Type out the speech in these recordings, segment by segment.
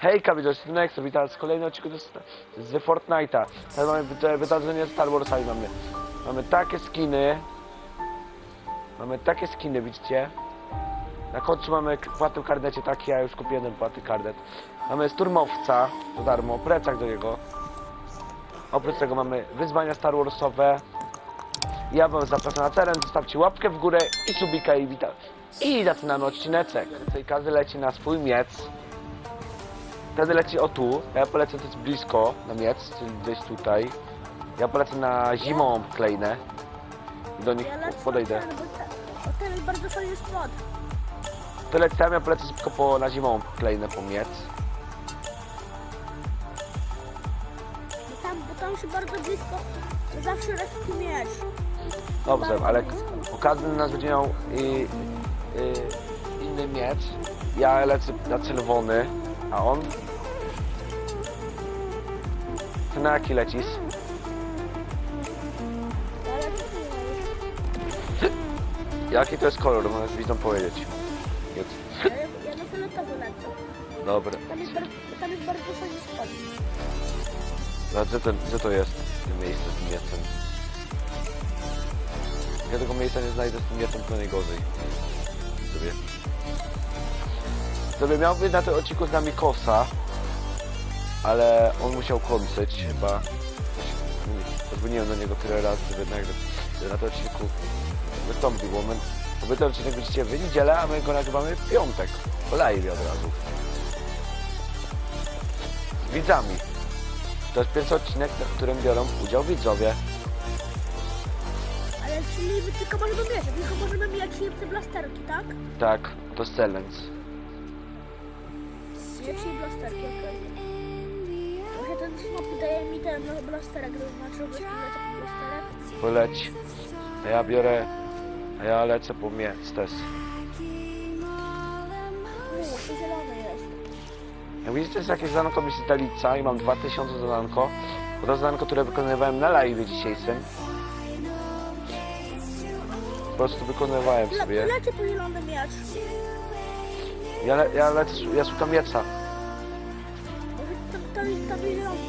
Hejka, jestem Nexo, witam z kolejnym odcinku z, Fortnite'a. Teraz mamy wy- wydarzenie Star Warsami mamy. Mamy takie skiny. Mamy takie skiny, widzicie? Na końcu mamy płatny karnecie taki, ja już kupiłem ten płatny karnet. Mamy Sturmowca, za darmo, plecak do niego. Oprócz tego mamy wyzwania Star Warsowe. Ja wam zapraszam na teren, zostawcie łapkę w górę i subika i witam. I zaczynamy odcineczek. Kazy leci na swój miec. Wtedy leci o tu, ja polecę to jest blisko na miec, czyli gdzieś tutaj. Ja polecę na zimą klejnę. I do nich Ja lecę podejdę. na ten, bo ten jest bardzo fajny spot. To lecę tam, ja polecę tylko po, na zimą klejnę po miec. Bo tam, bo tam się bardzo blisko zawsze respi miecz. Dobrze, ale każdy z nas będzie miał i, i, inny miecz. Ja lecę na czerwony, a on? Ty na jaki lecisz? Ale? Jaki to jest kolor? Możesz widzom powiedzieć. Jedz. Ja, ja na fioletowy lecę. Dobra. Tam jest, bardzo, fajny spot. A gdzie to, jest? To miejsce z tym miecem. Jak ja tego miejsca nie znajdę z tym miecem, to najgorzej. Sobie. Sobie miał być na tym odcinku z nami Kosa, ale on musiał kończyć chyba. Pozwoliłem do niego tyle razy, jednak na tym odcinku wystąpił, bo my, bo ten odcinek będziecie w niedzielę, a my go nagrywamy w piątek. Po live od razu. Z widzami. To jest pierwszy odcinek, w którym biorą udział widzowie. Ale czyli my tylko możemy mieć, tylko możemy mieć te blasterki, tak? Tak, to jest challenge. I blasterki, okej. Snop daje mi ten blasterek, to znaczy, że blasterek. Poleć. A ja biorę... A ja lecę po miec też. Uuu, to zielony jest. Jak widzicie, to jest jakieś zadanko misji Dalica i mam 2000 zadanko. Bo to zadanko, które wykonywałem na live dzisiejszym. Po prostu wykonywałem sobie. lecę po zielony miecz. Ja, le, ja lecę, ja szukam mieca. Może tam, tam, jest-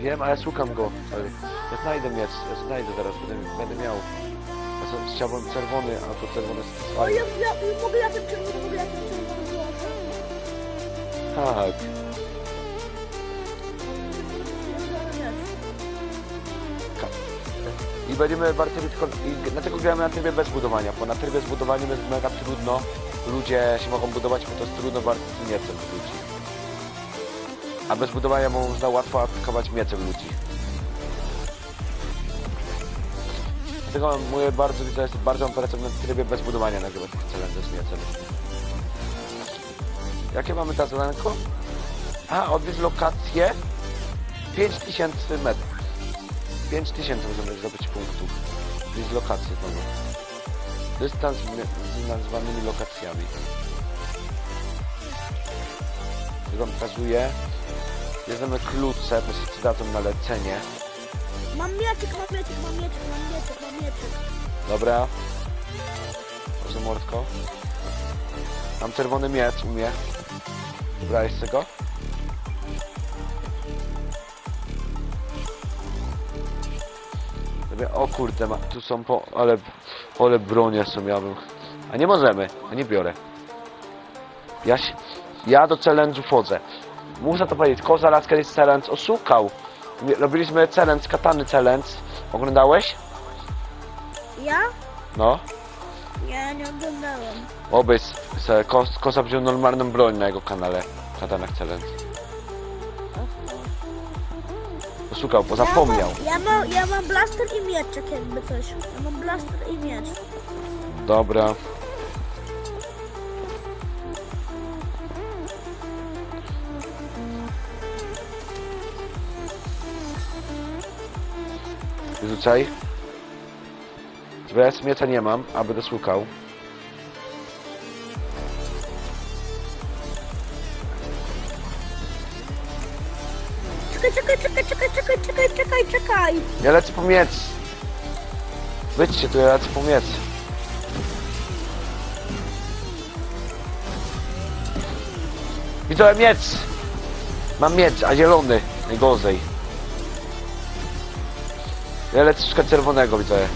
Wiem, ale szukam go. Ale ja znajdę miec, ja znajdę zaraz, będę, będę miał. Ja chciałbym czerwony, a to czerwony jest O, fajny. ja, ja, mogę ja ten czerwony, mogę ja ten czerwony. Tak. I będziemy bardzo i dlatego gramy na trybie bez budowania, bo na trybie z budowaniem jest mega trudno. Ludzie się mogą budować, bo to jest trudno bardzo z miecem ludzi. A bez budowania można łatwo atakować miecem ludzi. Dlatego mówię bardzo, to jest bardzo polecam na trybie bez budowania nagrywać tych challenge z miecem. Jakie mamy teraz zadanko? A, odwiedź lokację 5000 metrów. 5000 możemy zdobyć punktów. Odwiedź lokację znowu. Dystans z nazwanymi lokacjami. Wam pokazuję. Bierzemy klucze, bo się przydadzą na lecenie. Mam mieczyk, mam mieczyk, mam mieczyk, mam mieczyk, mam mieczyk. Dobra. Proszę mordko. Mam czerwony miecz u mnie. Dobra, jeszcze go? Sobie, o kurde, ma, tu są po, ale, ale bronie są, ja bym... A nie możemy, a nie biorę. Ja, się, ja do challenge'u wchodzę. Muszę to powiedzieć, Koza raz kiedyś challenge oszukał. Robiliśmy challenge, katany challenge. Oglądałeś? Ja? No. Nie, nie oglądałem. Obyś se Kosa wziął normalną broń na jego kanale. Katanach Challenge. Poszukał, bo zapomniał. Ja mam, ja mam, ja mam blaster i mieczek jakby coś. Ja mam blaster i miecz. Dobra. Wyrzucaj. Bez mieca nie mam, a będę szukał. Czekaj, czekaj, czekaj, czekaj, czekaj, czekaj, czekaj, czekaj. Ja lecę po miec. Wyjdźcie tu, ja lecę po miec. Widzę miec! Mam miec, a zielony. Najgorzej. Ja lecę czerwonego, widzę.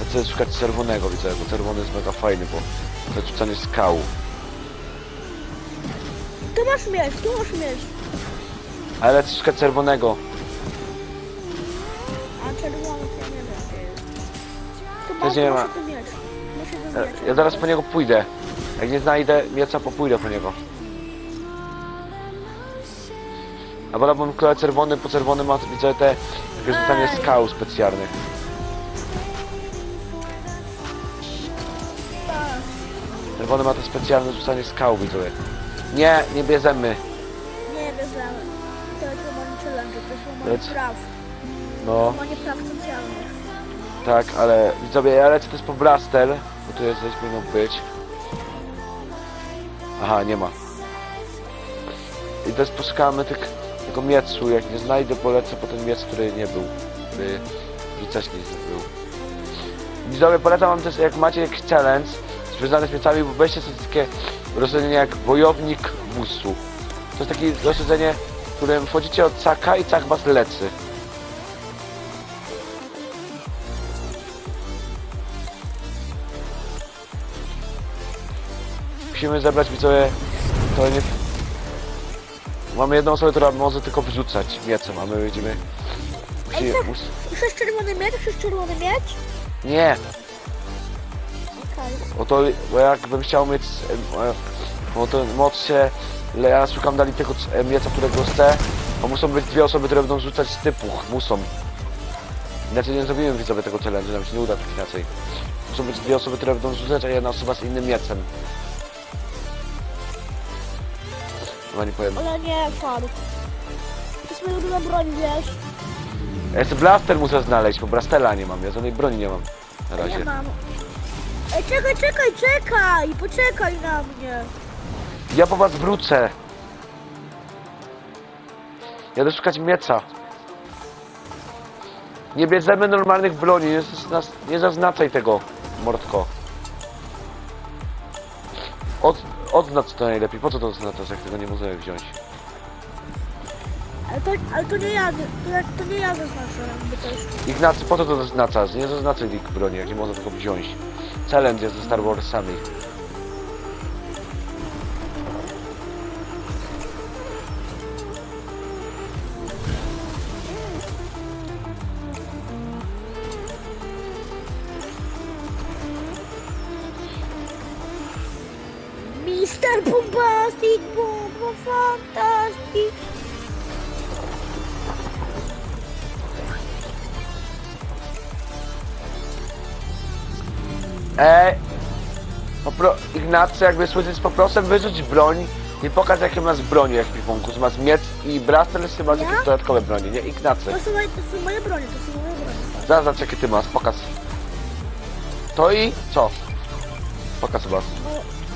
Lecę szukać czerwonego, widzę, bo czerwony jest mega fajny, bo to rzucanie skał. Tu masz mieć, tu masz mieć. Ale lecę szukać czerwonego. A czerwony to nie wiem masz, nie ma. ja zaraz po niego pójdę. Jak nie znajdę mieca, popójdę po niego. A wolałbym kolor czerwony, po czerwonym ma, widzę te takie rzucanie Ej. skał specjalnych. Czerwony ma to specjalne rzucanie skał, widzę. Nie, nie bierzemy. Nie wiedziałem. To jest łamanie challenge, to jest łamanie Lec. praw. No, Łamanie praw socjalnych. tak, ale widzowie, ja lecę też po Brastel, bo tu jest, gdzieś powinno być. Aha, nie ma. I też poszukamy tych, tego miecu, jak nie znajdę, polecę po ten miec, który nie był, który nie był. Widzowie, polecam wam też, jak macie jakiś challenge związany z miecami, bo weźcie sobie takie rozszerzenie jak Wojownik Busu. To jest takie rozszerzenie, w którym wchodzicie od caka i cak was lecy. Musimy zebrać widzowie, to nie... Mamy jedną osobę, która może tylko wrzucać miecem, a my będziemy... Musimy... Ej, mus... Chcesz czerwony miecz? Chcesz czerwony miecz? Nie! Okej. Bo to, bo jakbym chciał mieć, e, bo to moc się, ja szukam dali tego e, mieca, którego chcę, bo muszą być dwie osoby, które będą rzucać z typuch, muszą. Inaczej nie zrobimy widzowie tego challenge, nam się nie uda tak inaczej. Muszą być dwie osoby, które będą rzucać, a jedna osoba z innym miecem. Chyba nie powiem. Ale nie, fart. To jest ulubiona broń, wiesz? Ja jeszcze blaster muszę znaleźć, bo brastela nie mam, ja żadnej broni nie mam na Nie razie. mam. Ej, czekaj, czekaj, czekaj! Poczekaj na mnie. Ja po was wrócę. Jadę szukać mieca. Nie bierzemy normalnych broni, nie, zas- nie zaznaczaj tego, mordko. Odznacz to najlepiej, po co to oznaczasz, jak tego nie możemy wziąć? Ale to, ale to nie ja, to, to nie ja zaznaczę, jakby coś. Ignacy, po co to zaznaczasz? Nie zaznaczaj ich broni, jak nie można tego wziąć. Challenge jest ze Star Warsami. Mister Bombastic, Bomba Fantastic. Ej! Popro... Ignacy, jakby słyszeć, poproszę wyrzuć broń. Nie pokaż jakie masz broni, jak pifunku. Że masz miecz i braster, czy masz Ja? jakieś dodatkowe broni, nie? Ignacy. To są, moje, to są moje bronie, to są moje bronie. tak. Zaznacz jakie ty masz, pokaż. To i co? Pokaż chyba.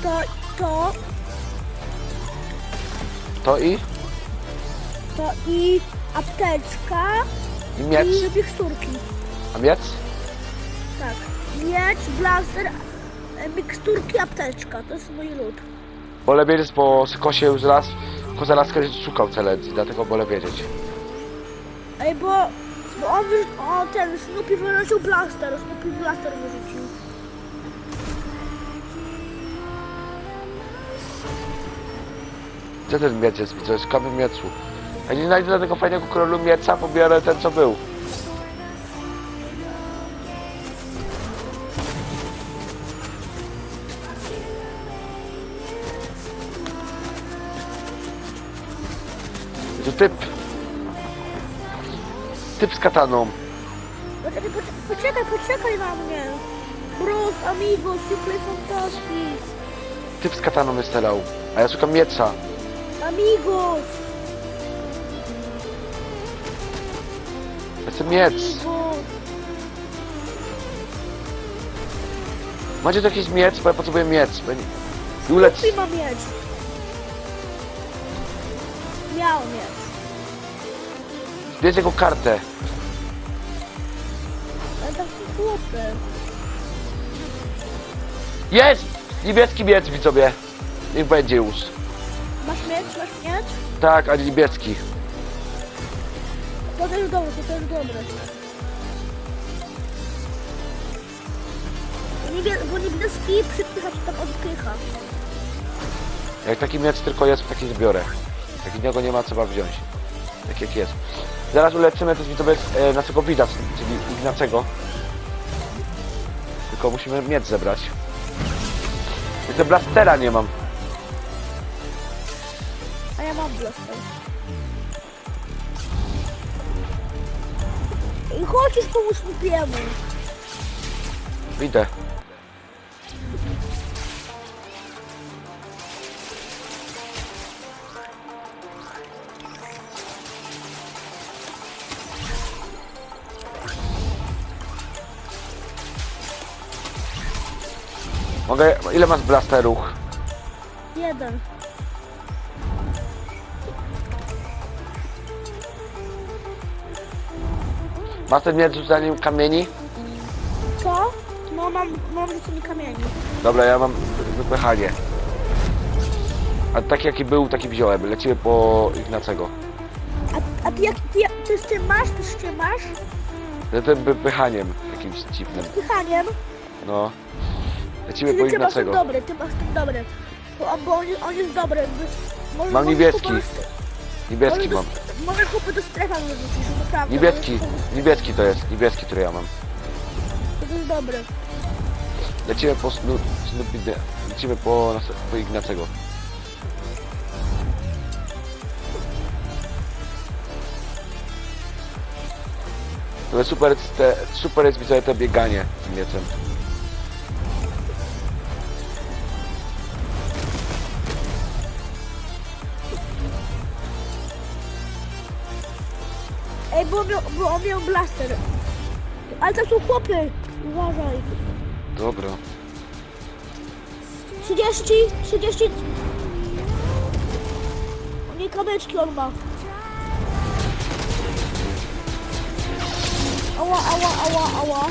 To, to, To i? to i apteczka I miecz. i miksturki. A miecz? Tak. Miecz, blaster, e, miksturki, apteczka. To jest mój lód. Wolę wiedzieć, bo Kosie już raz, ko zaraz kiedyś szukał celedzi, dlatego wolę wiedzieć. Ej, bo, bo on, o, ten Snoopy wyrzucił blaster, Snoopy blaster wyrzucił. Gdzie ten miecz jest? Widzę, szukamy mieczu. Jak nie znajdę tego fajnego królu mieca, pobiorę ten, co był. Tu typ. Typ z kataną. Poczekaj, poczekaj, poczekaj, na mnie. Bros, amigos, you play fantastic. Typ z kataną strzelał. A ja szukam mieca. Amigos, chcę miec. amigos. Macie tu jakiś miec? Bo ja potrzebuję miec. Bo... Julec. Snoopy ma mieć. Miał mieć. Bierz jego kartę. Ale tak, chłopy. Jest! Niebieski miecz widzowie. Niech będzie już. Masz miecz, masz miecz? Tak, a niebieski. To też dobre, to też dobre. Bo niebie- Bo niebieski przypycha się tam odpycha. Jak taki miecz tylko jest, taki zbiorę. Jak innego nie ma, trzeba wziąć. Tak jak jest. Zaraz uleczymy też widzowie e, naszego widza, czyli Ignacego. Tylko musimy miecz zebrać. Jeszcze blastera nie mam. Ja mam blaster. I chodź już pomóż. Idę. Mogę... Ile masz blasterów? Jeden. Masz ten miecz rzucaniem kamieni? Co? No mam, mam rzucenie kamieni. Dobra, ja mam wypychanie. A taki jaki był, taki wziąłem. Lecimy po Ignacego. A, a ty jak ty, ty z tym masz? Ty z masz? Z tym wypychaniem jakimś dziwnym. Pychaniem? No. Lecimy po Czyli ty masz ten Ignacego. dobry, ty masz ten dobry. Bo, on- bo on, jest- on jest dobry. Może, Mam może niebieski. chłopy do- Niebieski mam. Może chłopy do strefa wyrzucisz, naprawdę. Niebieski. Niebieski to jest. Niebieski, który ja mam. To jest dobry. Lecimy po Snoop, Snoopy, lecimy po, nas- po Ignacego. To jest super, te, super jest widzę to bieganie z mieczem. Ej, bo miał, bo on miał blaster. Ale to są chłopy. Uważaj. Dobra. 30, 30. O nie, kamyczki on ma. Ała, ała, ała, ała.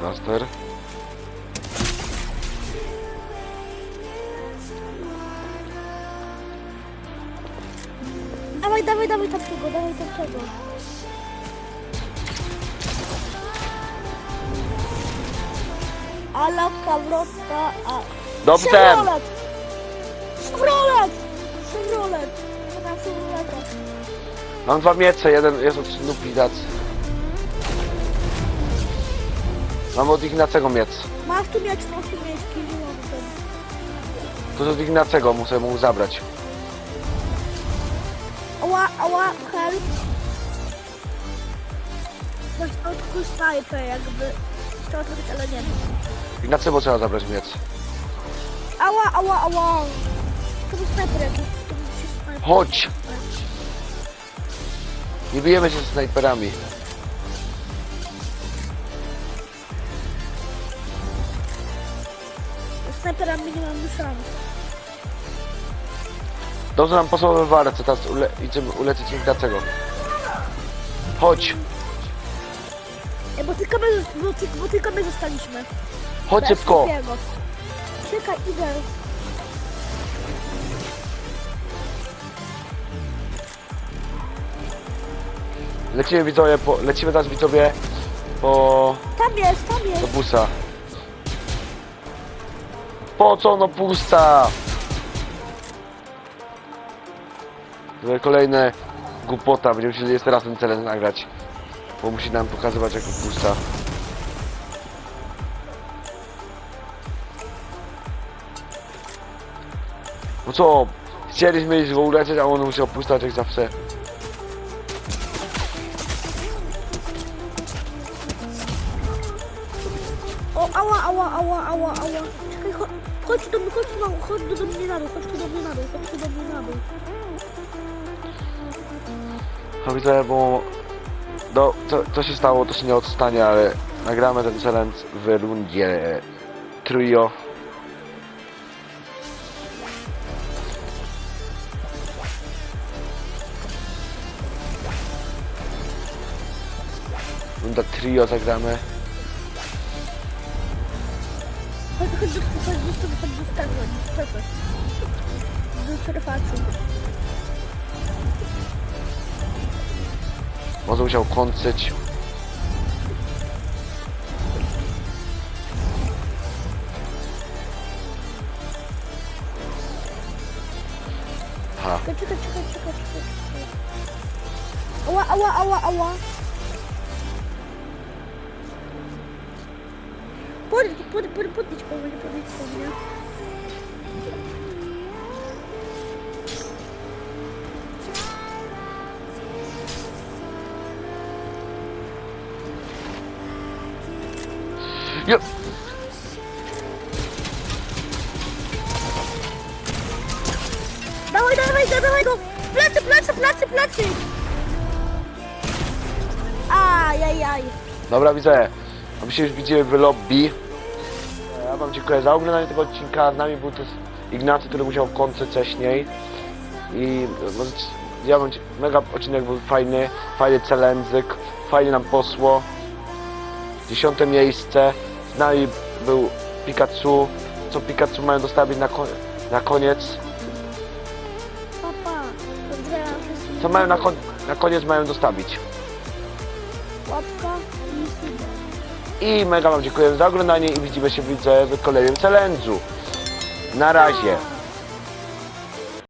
Master. Dawaj, dawaj, dawaj tamtego, dawaj tamtego. Ala, kawrotka, a... Dobrze! Chevrolet! Chevrolet! Chevrolet! Mam dwa miecze, jeden jest od Snoopy Mam od Ignacego miecz. Masz tu miecz, masz tu miecz, kiwiowy ten. To od Ignacego, muszę mu zabrać. Ała, ała, help. Masz to tylko snajpę, jakby. Chciała to być, ale nie. Ignacego trzeba zabrać miecz. Ała, ała, ała. To był snajper jakiś. To był jakiś snajper. Chodź! Nie bijemy się z snajperami. Snajperami nie mamy szans. Dobrze nam poszło we walce, teraz ule idziemy ulecieć Ignacego. Chodź! Ej, bo tylko my, bo, ty, bo tylko my zostaliśmy. Chodź Bez szybko! takiego. Czekaj, idę. Lecimy widzowie, po, lecimy teraz widzowie po Tam jest, tam do jest. busa. Po co no pusta? Tutaj kolejne głupota, będziemy musieli jeszcze raz ten cel nagrać. Bo musi nam pokazywać jako pusta. No co? Chcieliśmy go ulecieć, a on musiał pustać jak zawsze. O, ała, ała, ała, ała, ała. Czekaj, chodź, chodź do mnie, chodź, no, chodź do, do mnie na dół, chodź do mnie na dół, chodź do mnie na dół. No widzę, bo no, co, co się stało, to się nie odstanie, ale nagramy ten challenge w rundzie trio. Runda trio zagramy. Chodź, chodź chodź do strefy, chodź do strefy, do strefy. Do strefaczu. Może musiał kończyć. Ha. Czekaj, czekaj, czekaj, czekaj. czekaj. Ała, ała, ała, ała. Podejdź, podejdź, podejdź, podejdź po mnie, podejdź po mnie. Ja. Dawaj, dawaj, go, dawaj go! Plecy, plecy, plecy, plecy! Ajajaj. Dobra, widzę. My się już widzimy w lobby. Ja wam dziękuję za oglądanie tego odcinka. Z nami był też Ignacy, który musiał kończyć wcześniej. I może ja bym, mega odcinek był fajny, fajny celędzyk, fajnie nam posło. Dziesiąte miejsce. Z nami był Pikachu. Co Pikachu mają dostawić na, ko na koniec? Papa, pozdrawiam wszystkich. Co mają na, kon na koniec mają dostawić? Łapka. I mega wam dziękuję za oglądanie i widzimy się widzę w kolejnym celędzu. Na razie.